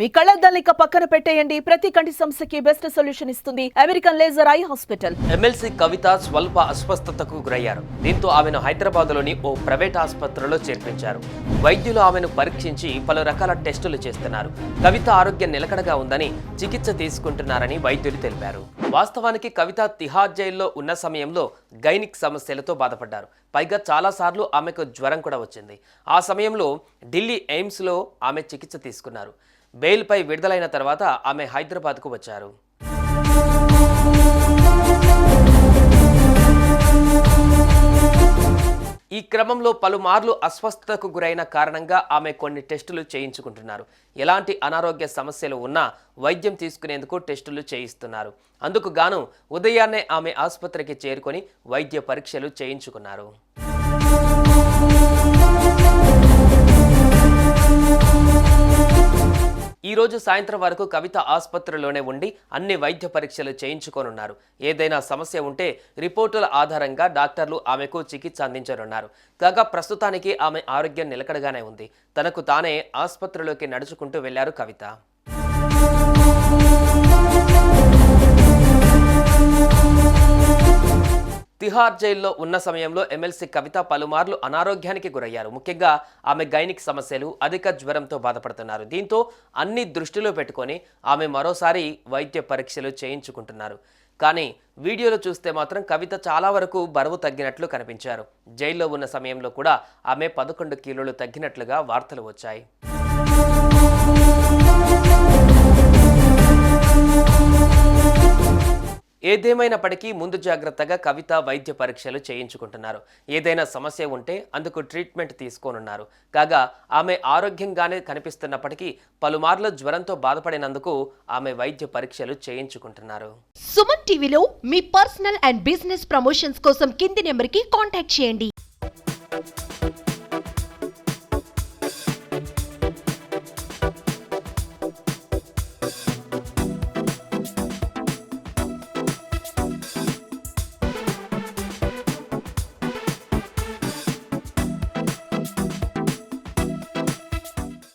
మీ కళ్ళద్దాలిక పక్కన పెట్టేయండి. ప్రతి కంటి సమస్యకి బెస్ట్ సొల్యూషన్ ఇస్తుంది American laser eye hospital. MLC Kavitha స్వల్ప అస్వస్థతకు గురయ్యారు. దీంతో ఆమెను హైదరాబాద్లోని ఓ ప్రైవేట్ ఆసుపత్రిలో చేర్పించారు. వైద్యులు ఆమెను పరీక్షించి పలు రకాల టెస్టులు చేస్తున్నారు. కవిత ఆరోగ్యం నిలకడగా ఉందని చికిత్స తీసుకుంటున్నారని వైద్యులు తెలిపారు. వాస్తవానికి కవిత తిహార్ జైల్లో ఉన్న సమయంలో గైనిక్ సమస్యలతో బాధపడ్డారు. పైగా చాలాసార్లు ఆమెకు జ్వరం కూడా వచ్చింది. ఆ సమయంలో ఢిల్లీ ఎయిమ్స్లో ఆమె చికిత్స తీసుకున్నారు. బెయిల్పై విడుదలైన తర్వాత ఆమె హైదరాబాద్కు వచ్చారు. ఈ క్రమంలో పలుమార్లు అస్వస్థతకు గురైన కారణంగా ఆమె కొన్ని టెస్టులు చేయించుకుంటున్నారు. ఎలాంటి అనారోగ్య సమస్యలు ఉన్నా వైద్యం తీసుకునేందుకు టెస్టులు చేయిస్తున్నారు. అందుకు గాను ఉదయాన్నే ఆమె ఆసుపత్రికి చేరుకొని వైద్య పరీక్షలు చేయించుకున్నారు. ఈరోజు రోజు సాయంత్రం వరకు కవిత ఆసుపత్రిలోనే ఉండి అన్ని వైద్య పరీక్షలు చేయించుకోనున్నారు. ఏదైనా సమస్య ఉంటే రిపోర్టుల ఆధారంగా డాక్టర్లు ఆమెకు చికిత్స అందించనున్నారు. కాగా ప్రస్తుతానికి ఆమె ఆరోగ్యం నిలకడగానే ఉంది. తనకు తానే ఆసుపత్రిలోకి నడుచుకుంటూ వెళ్ళారు కవిత. తిహార్ జైల్లో ఉన్న సమయంలో ఎమ్మెల్సీ కవిత పలుమార్లు అనారోగ్యానికి గురయ్యారు. ముఖ్యంగా ఆమె గైనిక్ సమస్యలు అధిక జ్వరంతో బాధపడుతున్నారు. దీంతో అన్ని దృష్టిలో పెట్టుకొని ఆమె మరోసారి వైద్య పరీక్షలు చేయించుకుంటున్నారు. కానీ వీడియోలో చూస్తే మాత్రం కవిత చాలా వరకు బరువు తగ్గినట్లు కనిపించారు. జైల్లో ఉన్న సమయంలో కూడా ఆమె పదకొండు కిలోలు తగ్గినట్లుగా వార్తలు వచ్చాయి. ఏదేమైనప్పటికీ ముందు జాగ్రత్తగా కవిత వైద్య పరీక్షలు చేయించుకుంటున్నారు. ఏదైనా సమస్య ఉంటే అందుకు ట్రీట్మెంట్ తీసుకోనున్నారు. కాగా ఆమె ఆరోగ్యంగానే కనిపిస్తున్నప్పటికీ పలుమార్లు జ్వరంతో బాధపడినందుకు ఆమె వైద్య పరీక్షలు చేయించుకుంటున్నారు. సుమన్ టీవీలో మీ పర్సనల్ అండ్ బిజినెస్ ప్రమోషన్స్ కోసం కింది నెంబర్కి కాంటాక్ట్ చేయండి.